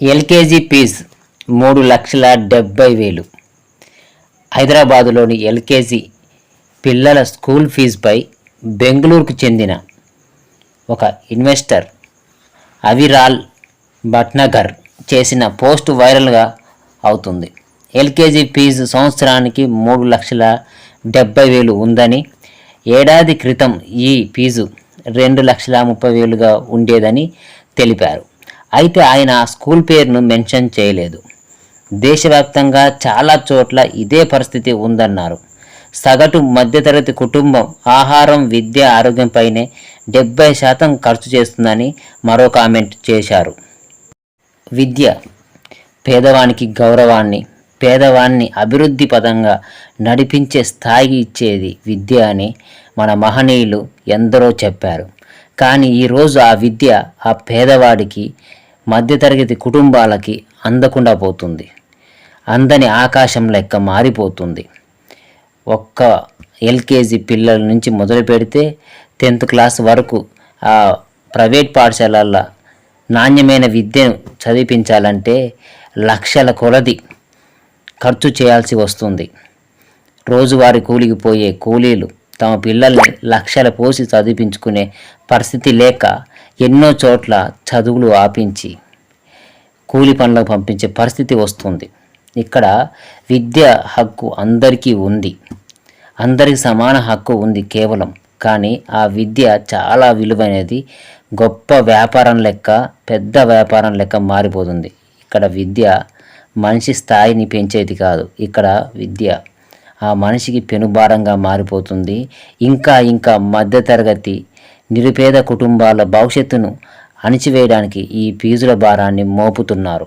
LKG fee మూడు లక్షల డెబ్బై వేలు. హైదరాబాదులోని ఎల్కేజీ పిల్లల స్కూల్ ఫీజుపై బెంగళూరుకు చెందిన ఒక ఇన్వెస్టర్ అవిరాల్ భట్నగర్ చేసిన పోస్ట్ వైరల్గా అవుతుంది. ఎల్కేజీ ఫీజు సంవత్సరానికి మూడు లక్షల డెబ్బై వేలు ఉందని ఏడాది క్రితం ఈ ఫీజు రెండు లక్షల ముప్పై వేలుగా ఉండేదని తెలిపారు. అయితే ఆయన ఆ స్కూల్ పేరును మెన్షన్ చేయలేదు. దేశవ్యాప్తంగా చాలా చోట్ల ఇదే పరిస్థితి ఉందన్నారు. సగటు మధ్యతరగతి కుటుంబం ఆహారం విద్య ఆరోగ్యంపైనే డెబ్బై శాతం ఖర్చు చేస్తుందని మరో కామెంట్ చేశారు. విద్య పేదవానికి గౌరవాన్ని పేదవాన్ని అభివృద్ధి పదంగా నడిపించే స్థాయి ఇచ్చేది విద్య అని మన మహనీయులు ఎందరో చెప్పారు. కానీ ఈరోజు ఆ విద్య ఆ పేదవాడికి మధ్యతరగతి కుటుంబాలకి అందకుండా పోతుంది. అందని ఆకాశం లెక్క మారిపోతుంది. ఒక్క ఎల్కేజీ పిల్లల నుంచి మొదలు పెడితే టెన్త్ క్లాస్ వరకు ఆ ప్రైవేట్ పాఠశాలల్లో నాణ్యమైన విద్యను చదివించాలంటే లక్షల కొలది ఖర్చు చేయాల్సి వస్తుంది. రోజువారీ కూలికి పోయే కూలీలు తమ పిల్లల్ని లక్షల పోసి చదివించుకునే పరిస్థితి లేక ఎన్నో చోట్ల చదువులు ఆపించి కూలి పనులకు పంపించే పరిస్థితి వస్తుంది. ఇక్కడ విద్య హక్కు అందరికీ ఉంది. అందరికి సమాన హక్కు ఉంది కేవలం. కానీ ఆ విద్య చాలా విలువైనది. గొప్ప వ్యాపారం లెక్క పెద్ద వ్యాపారం లెక్క మారిపోతుంది. ఇక్కడ విద్య మనిషి స్థాయిని పెంచేది కాదు. ఇక్కడ విద్య ఆ మనిషికి పెనుభారంగా మారిపోతుంది. ఇంకా ఇంకా మధ్యతరగతి నిరుపేద కుటుంబాల భవిష్యత్తును అణిచివేయడానికి ఈ ఫీజుల భారాన్ని మోపుతున్నారు.